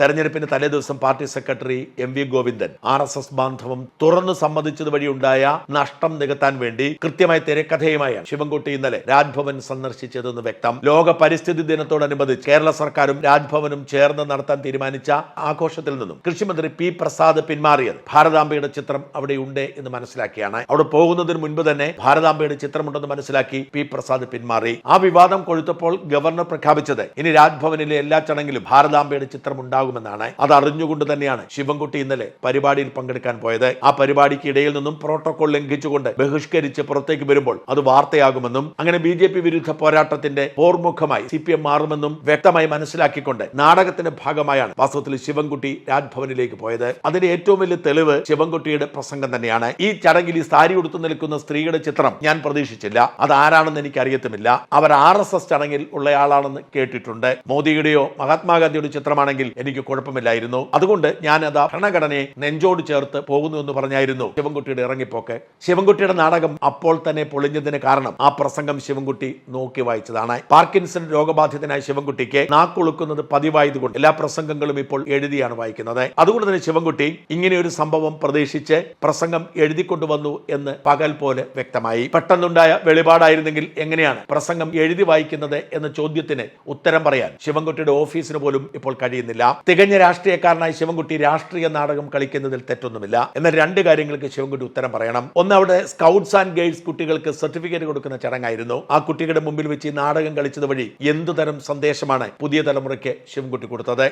തെരഞ്ഞെടുപ്പിന് തലേദിവസം party secretary M V Govindan R S S ബാന്ധവം തുറന്നു സമ്മതിച്ചത് വഴിയുണ്ടായ നഷ്ടം നികത്താൻ വേണ്ടി കൃത്യമായ തിരക്കഥയുമായാണ് ശിവൻകുട്ടി ഇന്നലെ രാജ്ഭവൻ സന്ദർശിച്ചതെന്ന് വ്യക്തം. ലോക പരിസ്ഥിതി ദിനത്തോടനുബന്ധിച്ച് കേരള സർക്കാരും രാജ്ഭവനും ചേർന്ന് നടത്താൻ തീരുമാനിച്ച ആഘോഷത്തിൽ നിന്നും കൃഷിമന്ത്രി പി പ്രസാദ് പിന്മാറിയത്. ഭാരതാംബയുടെ ചിത്രം അവിടെ ഉണ്ട് എന്ന് മനസ്സിലാക്കിയാണ്. അവിടെ പോകുന്നതിന് മുൻപ് തന്നെ ഭാരതാംബയുടെ ചിത്രമുണ്ടെന്ന് മനസ്സിലാക്കി പി പ്രസാദ് പിന്മാറി. ആ വിവാദം കൊഴുത്തപ്പോൾ ഗവർണർ പ്രഖ്യാപിച്ചത് ഇനി രാജ്ഭവനിലെ എല്ലാ ചടങ്ങിലും ഭാരതാംബയുടെ ചിത്രം ഉണ്ടാകുമെന്നാണ് അത് അറിഞ്ഞുകൊണ്ട് തന്നെയാണ് ശിവൻകുട്ടി ഇന്നലെ പരിപാടിയിൽ പങ്കെടുക്കാൻ പോയത്. ആ പരിപാടിക്ക് ഇടയിൽ നിന്നും പ്രോട്ടോകോൾ ലംഘിച്ചുകൊണ്ട് ബഹിഷ്കരിച്ച് പുറത്തേക്ക് വരുമ്പോൾ അത് വാർത്തയാകുമെന്നും അങ്ങനെ ബി വിരുദ്ധ പോരാട്ടത്തിന്റെ പോർമുഖമായി സി പി എം മാറുമെന്നും വ്യക്തമായി മനസ്സിലാക്കിക്കൊണ്ട് നാടകത്തിന്റെ ഭാഗമായാണ് വാസ്തവത്തിൽ ശിവൻകുട്ടി രാജ്ഭവനിലേക്ക് പോയത്. അതിന്റെ ഏറ്റവും വലിയ തെളിവ് ശിവൻകുട്ടിയുടെ പ്രസംഗം തന്നെയാണ്. ഈ ചടങ്ങിൽ ഈ സാരി ഉടുത്തു നിൽക്കുന്ന സ്ത്രീയുടെ ചിത്രം ഞാൻ പ്രതീക്ഷിച്ചില്ല. അത് ആരാണെന്ന് എനിക്ക് അറിയത്തുമില്ല അവർ ആർ എസ് എസ് ചടങ്ങിൽ ഉള്ളയാളാണെന്ന് കേട്ടിട്ടുണ്ട്. മോദിയുടെയോ മഹാത്മാഗാന്ധിയുടെ ചിത്രമാണെങ്കിൽ എനിക്ക് കുഴപ്പമില്ലായിരുന്നു. അതുകൊണ്ട് ഞാൻ അത് ഭരണഘടനയെ നെഞ്ചോട് ചേർത്ത് പോകുന്നു എന്ന് പറഞ്ഞായിരുന്നു. ശിവൻകുട്ടിയുടെ ഇറങ്ങിപ്പോക്ക്. ശിവൻകുട്ടിയുടെ നാടകം അപ്പോൾ തന്നെ പൊളിഞ്ഞതിന് കാരണം ആ പ്രസംഗം ശിവൻകുട്ടി നോക്കി വായിച്ചതാണ്. പാർക്കിൻസൺ രോഗബാധിതനായ ശിവൻകുട്ടിക്ക് നാക്കുളുക്കുന്നത് പതിവായതുകൊണ്ട് എല്ലാ പ്രസംഗങ്ങളും ഇപ്പോൾ എഴുതിയാണ് വായിക്കുന്നത്. അതുകൊണ്ട് തന്നെ ശിവൻകുട്ടി ഇങ്ങനെ ഒരു സംഭവം പ്രതീക്ഷിച്ച് പ്രസംഗം എഴുതിക്കൊണ്ടുവന്നു എന്ന് പകൽ പോലെ വ്യക്തമായി. പെട്ടെന്നുണ്ടായ വെളിപാടായിരുന്നെങ്കിൽ എങ്ങനെയാണ് പ്രസംഗം എഴുതി വായിക്കുന്നത് എന്ന ചോദ്യത്തിന് ഉത്തരം പറയാൻ ശിവൻകുട്ടിയുടെ ഓഫീസിന് പോലും ഇപ്പോൾ കഴിയുന്നില്ല. തികഞ്ഞ രാഷ്ട്രീയക്കാരനായി ശിവൻകുട്ടി രാഷ്ട്രീയ നാടകം കളിക്കുന്നതിൽ തെറ്റൊന്നുമില്ല. എന്നാൽ രണ്ട് കാര്യങ്ങൾക്ക് ശിവൻകുട്ടി ഉത്തരം പറയണം. ഒന്ന് അവിടെ സ്കൗട്ട്സ് ആൻഡ് ഗേൾസ് കുട്ടികൾക്ക് സർട്ടിഫിക്കറ്റ് കൊടുക്കുന്ന ചടങ്ങായിരുന്നു. ആ കുട്ടികളുടെ മുമ്പിൽ വെച്ച് നാടകം കളിച്ചത് വഴി എന്തു തരം സന്ദേശമാണ് പുതിയ തലമുറയ്ക്ക് ശിവൻകുട്ടി കൊടുത്തത്?